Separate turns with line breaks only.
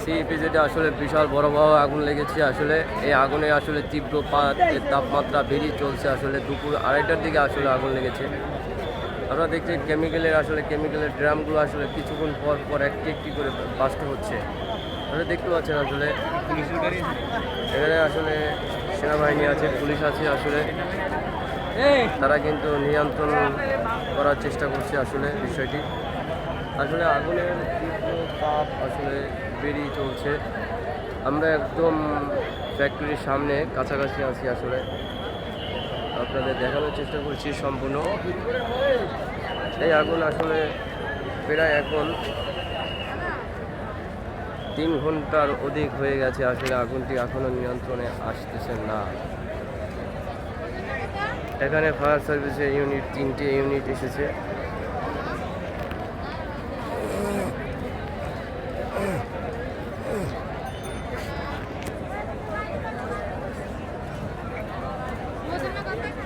সিইপিজেডে আসলে বিশাল বড় বড় আগুন লেগেছে। আসলে এই আগুনে আসলে তীব্র তাপমাত্রা বেরিয়ে চলছে। আসলে দুপুর আড়াইটার দিকে আসলে আগুন লেগেছে। আমরা দেখছি কেমিক্যালের আসলে কেমিক্যালের ড্রামগুলো আসলে কিছুক্ষণ পর পর একটি একটি করে বাস্ট হচ্ছে। আপনারা দেখতে পাচ্ছেন আসলে এখানে আসলে সেনাবাহিনী আছে, পুলিশ আছে আসলে। তারা কিন্তু নিয়ন্ত্রণ করার চেষ্টা করছে আসলে বিষয়টি। আসলে আগুনের তাপ আসলে বেরিয়ে চলছে। আমরা একদম ফ্যাক্টরির সামনে কাছাকাছি আছি আসলে। আপনাদের দেখানোর চেষ্টা করছি সম্পূর্ণ। এই আগুন আসলে প্রায় এখন তিন ঘণ্টার অধিক হয়ে গেছে আসলে আগুনটি এখনও নিয়ন্ত্রণে আসতেছে না। এখানে ফায়ার সার্ভিসের ইউনিট তিনটে ইউনিট এসেছে। Thank you.